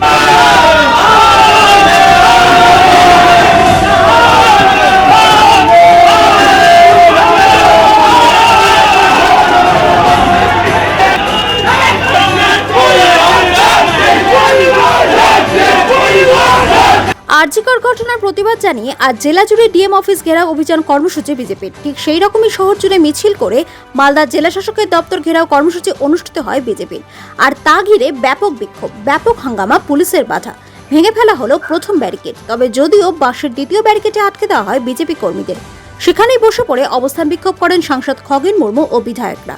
Bye. RG Kar ঘটনার প্রতিবাদ জানিয়ে আজ জেলা জুড়ে ডিএম অফিস ঘেরাও অভিযান কর্মসূচি বিজেপির। ঠিক সেই রকমই শহর জুড়ে মিছিল করে মালদার জেলা শাসকের দপ্তর ঘেরাও কর্মসূচি অনুষ্ঠিত হয় বিজেপির। আর তা ঘিরে ব্যাপক বিক্ষোভ, ব্যাপক হাঙ্গামা, পুলিশের বাধা। ভেঙে ফেলা হলো প্রথম ব্যারিকেড, তবে যদিও বাসের দ্বিতীয় ব্যারিকেডে আটকে দেওয়া হয় বিজেপি কর্মীদের। সেখানেই বসে পড়ে অবস্থান বিক্ষোভ করেন সাংসদ খগেন মুর্মু ও বিধায়করা।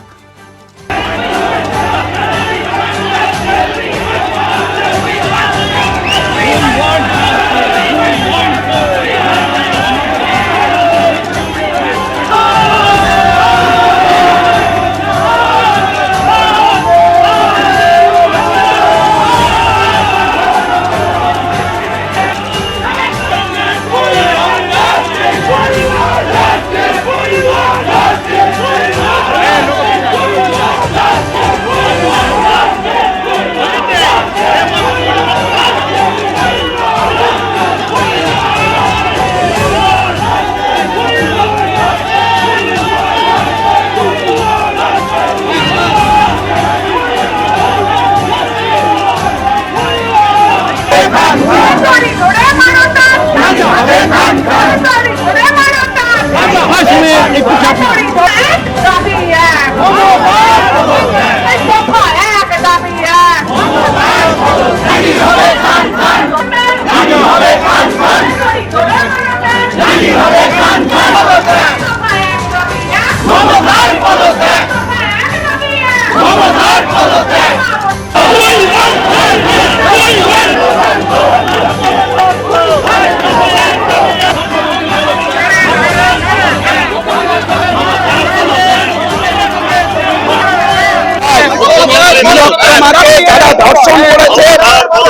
মাকে যারা ধর্ষণ করেছে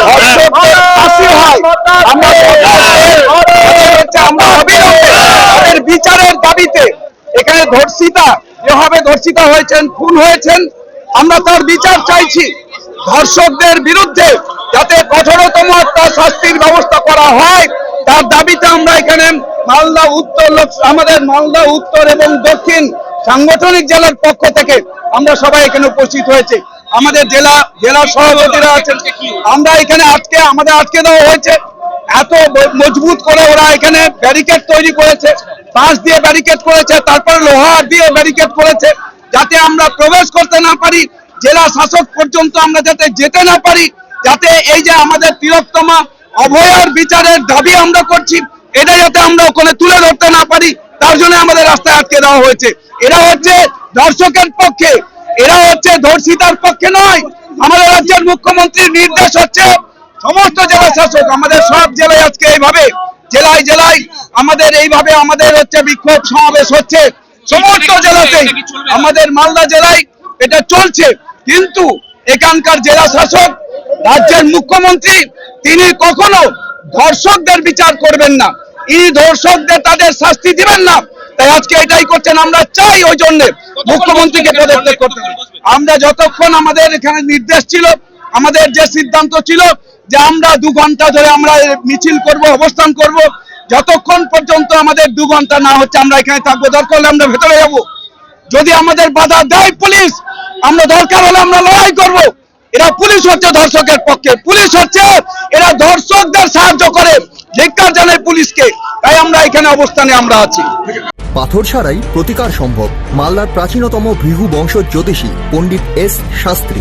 ধর্ষকদের ফাঁসি হয়। আমরা আমরা তাদের বিচারের দাবিতে। এখানে ধর্ষিতা যেভাবে ধর্ষিতা হয়েছেন খুন হয়েছেন আমরা তার বিচার চাইছি। ধর্ষকদের বিরুদ্ধে যাতে কঠোরতম একটা শাস্তির ব্যবস্থা করা হয় তার দাবিতে আমরা এখানে মালদা উত্তর আমাদের মালদা উত্তর এবং দক্ষিণ সাংগঠনিক জেলার পক্ষ থেকে আমরা সবাই এখানে উপস্থিত হয়েছে। আমাদের জেলা জেলা সভাপতিরা আছেন। আমরা এখানে আজকে, আমাদের আজকে দেওয়া হয়েছে। এত মজবুত করে ওরা এখানে ব্যারিকেড তৈরি করেছে। বাঁশ দিয়ে ব্যারিকেড করেছে, তারপরে লোহা দিয়ে ব্যারিকেড করেছে, যাতে আমরা প্রবেশ করতে না পারি, জেলা শাসক পর্যন্ত আমরা যাতে যেতে না পারি, যাতে এই যে আমাদের তিলোত্তমা অভয়ার বিচারের দাবি আমরা করছি, এটা যাতে আমরা ওখানে তুলে ধরতে না পারি, তার জন্য আমাদের রাস্তায় আটকে দেওয়া হয়েছে। এরা হচ্ছে দর্শকের পক্ষে, এরা হচ্ছে ধর্ষিতার পক্ষে নয় আমাদের রাজ্যের মুখ্যমন্ত্রীর নির্দেশ হচ্ছে সমস্ত জেলা শাসক আমাদের সব জেলায় আজকে এইভাবে, জেলায় জেলায় আমাদের এইভাবে আমাদের হচ্ছে বিক্ষোভ সমাবেশ হচ্ছে। সমস্ত জেলাতেই, আমাদের মালদা জেলায় এটা চলছে। কিন্তু এখানকার জেলা শাসক, রাজ্যের মুখ্যমন্ত্রী, তিনি কখনো ধর্ষকদের বিচার করবেন না। এই ধর্ষকদের তাদের শাস্তি দিবেন না। তাই আজকে এটাই করছেন। আমরা চাই ওই জন্য মুখ্যমন্ত্রীকে পদত্যাগ করতে। আমরা যতক্ষণ আমাদের এখানে নির্দেশ ছিল আমাদের যে সিদ্ধান্ত ছিল যে আমরা দু ঘণ্টা ধরে আমরা মিছিল করব, অবস্থান করব, যতক্ষণ পর্যন্ত আমাদের দু ঘণ্টা না হচ্ছে, আমরা এখানে থাকব। দরকার হলে আমরা ভেতরে যাব। যদি আমাদের বাধা দেয় পুলিশ, আমরা দরকার হলে আমরা লড়াই করব। এরা পুলিশ হচ্ছে ধর্ষকের পক্ষে। পুলিশ হচ্ছে, এরা ধর্ষকদের সাহায্য করে, ধিক্কার জানায় পুলিশকে। তাই আমরা এখানে অবস্থানে আমরা আছি। পাথর ছাড়াই প্রতিকার সম্ভব। মালদার প্রাচীনতম ভৃগু বংশ জ্যোতিষী পণ্ডিত এস শাস্ত্রী।